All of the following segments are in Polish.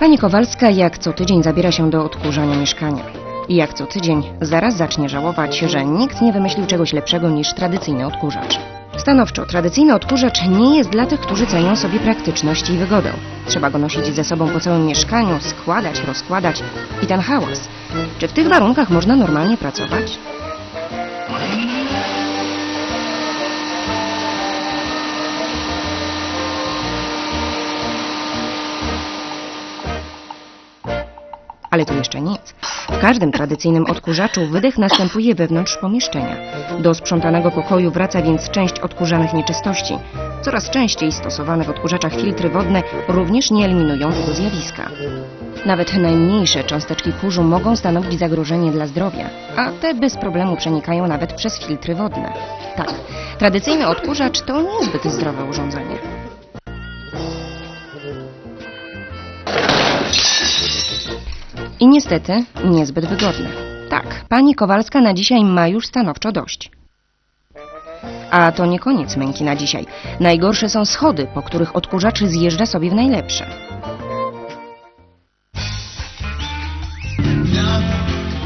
Pani Kowalska jak co tydzień zabiera się do odkurzania mieszkania. I jak co tydzień zaraz zacznie żałować, że nikt nie wymyślił czegoś lepszego niż tradycyjny odkurzacz. Stanowczo, tradycyjny odkurzacz nie jest dla tych, którzy cenią sobie praktyczność i wygodę. Trzeba go nosić ze sobą po całym mieszkaniu, składać, rozkładać i ten hałas. Czy w tych warunkach można normalnie pracować? To jeszcze nic. W każdym tradycyjnym odkurzaczu wydech następuje wewnątrz pomieszczenia. Do sprzątanego pokoju wraca więc część odkurzanych nieczystości. Coraz częściej stosowane w odkurzaczach filtry wodne również nie eliminują tego zjawiska. Nawet najmniejsze cząsteczki kurzu mogą stanowić zagrożenie dla zdrowia, a te bez problemu przenikają nawet przez filtry wodne. Tak, tradycyjny odkurzacz to niezbyt zdrowe urządzenie. I niestety niezbyt wygodne. Tak, pani Kowalska na dzisiaj ma już stanowczo dość. A to nie koniec męki na dzisiaj. Najgorsze są schody, po których odkurzacz zjeżdża sobie w najlepsze.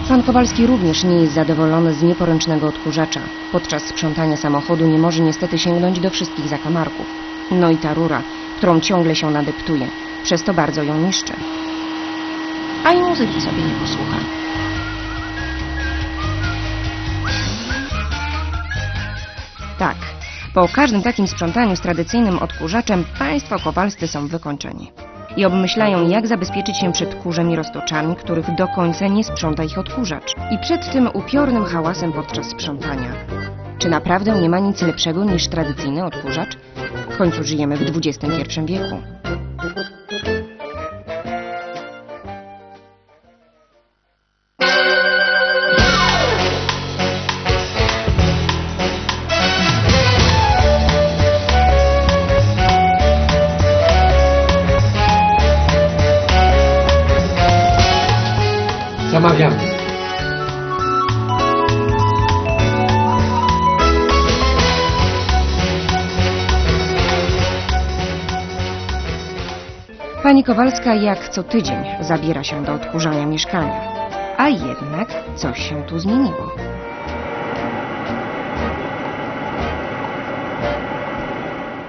Pan Kowalski również nie jest zadowolony z nieporęcznego odkurzacza. Podczas sprzątania samochodu nie może niestety sięgnąć do wszystkich zakamarków. No i ta rura, którą ciągle się nadeptuje. Przez to bardzo ją niszczy. A i muzyki sobie nie posłucha. Tak, po każdym takim sprzątaniu z tradycyjnym odkurzaczem państwo kowalscy są wykończeni. I obmyślają, jak zabezpieczyć się przed kurzem i roztoczami, których do końca nie sprząta ich odkurzacz. I przed tym upiornym hałasem podczas sprzątania. Czy naprawdę nie ma nic lepszego niż tradycyjny odkurzacz? W końcu żyjemy w XXI wieku. Zamawiamy. Pani Kowalska jak co tydzień zabiera się do odkurzania mieszkania. A jednak coś się tu zmieniło.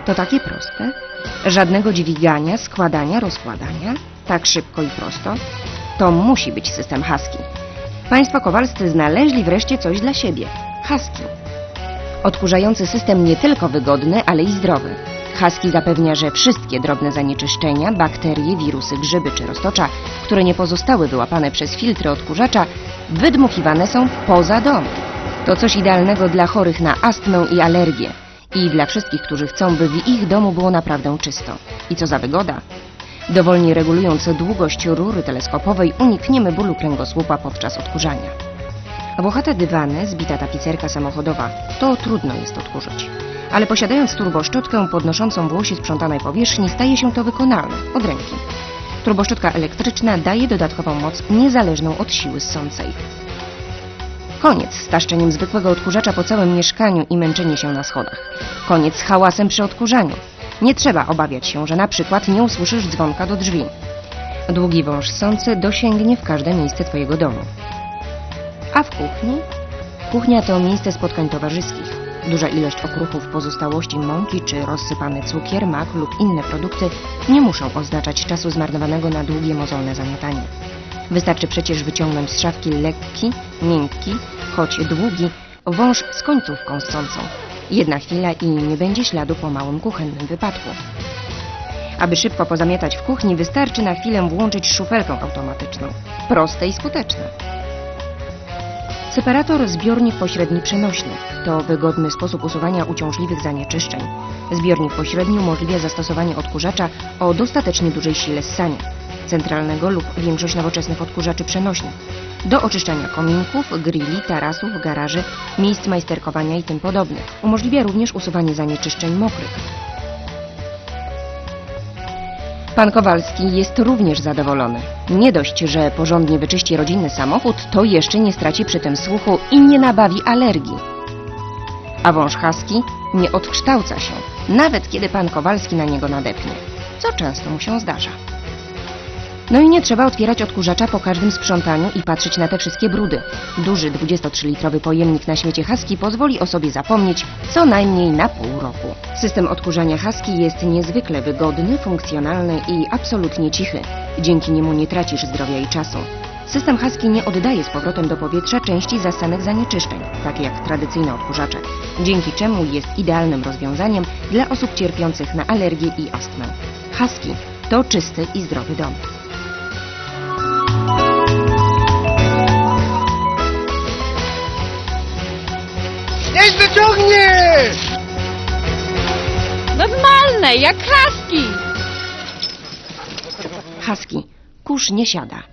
To takie proste? Żadnego dźwigania, składania, rozkładania? Tak szybko i prosto? To musi być system Husky. Państwo Kowalscy znaleźli wreszcie coś dla siebie. Husky. Odkurzający system nie tylko wygodny, ale i zdrowy. Husky zapewnia, że wszystkie drobne zanieczyszczenia, bakterie, wirusy, grzyby czy roztocza, które nie pozostały wyłapane przez filtry odkurzacza, wydmuchiwane są poza dom. To coś idealnego dla chorych na astmę i alergię. I dla wszystkich, którzy chcą, by w ich domu było naprawdę czysto. I co za wygoda! Dowolnie regulując długość rury teleskopowej, unikniemy bólu kręgosłupa podczas odkurzania. Włochate dywany, zbita tapicerka samochodowa, to trudno jest odkurzyć. Ale posiadając turboszczotkę podnoszącą włosie sprzątanej powierzchni, staje się to wykonalne, od ręki. Turboszczotka elektryczna daje dodatkową moc niezależną od siły ssącej. Koniec z taszczeniem zwykłego odkurzacza po całym mieszkaniu i męczenie się na schodach. Koniec z hałasem przy odkurzaniu. Nie trzeba obawiać się, że na przykład nie usłyszysz dzwonka do drzwi. Długi wąż ssący dosięgnie w każde miejsce Twojego domu. A w kuchni? Kuchnia to miejsce spotkań towarzyskich. Duża ilość okruchów, pozostałości mąki czy rozsypany cukier, mak lub inne produkty nie muszą oznaczać czasu zmarnowanego na długie mozolne zamiatanie. Wystarczy przecież wyciągnąć z szafki lekki, miękki, choć długi, wąż z końcówką ssącą. Jedna chwila i nie będzie śladu po małym kuchennym wypadku. Aby szybko pozamiatać w kuchni, wystarczy na chwilę włączyć szufelkę automatyczną. Proste i skuteczne. Separator zbiornik pośredni przenośny to wygodny sposób usuwania uciążliwych zanieczyszczeń. Zbiornik pośredni umożliwia zastosowanie odkurzacza o dostatecznie dużej sile ssania, centralnego lub większość nowoczesnych odkurzaczy przenośnych, do oczyszczania kominków, grilli, tarasów, garaży, miejsc majsterkowania i tym podobnych. Umożliwia również usuwanie zanieczyszczeń mokrych. Pan Kowalski jest również zadowolony. Nie dość, że porządnie wyczyści rodzinny samochód, to jeszcze nie straci przy tym słuchu i nie nabawi alergii. A wąż Husky nie odkształca się, nawet kiedy pan Kowalski na niego nadepnie, co często mu się zdarza. No i nie trzeba otwierać odkurzacza po każdym sprzątaniu i patrzeć na te wszystkie brudy. Duży 23-litrowy pojemnik na śmiecie Husky pozwoli o sobie zapomnieć co najmniej na pół roku. System odkurzania Husky jest niezwykle wygodny, funkcjonalny i absolutnie cichy. Dzięki niemu nie tracisz zdrowia i czasu. System Husky nie oddaje z powrotem do powietrza części zastanych zanieczyszczeń, takie jak tradycyjne odkurzacze, dzięki czemu jest idealnym rozwiązaniem dla osób cierpiących na alergię i astmę. Husky to czysty i zdrowy dom. Ciągniesz! Normalne, jak kraski! Husky. Kurz nie siada.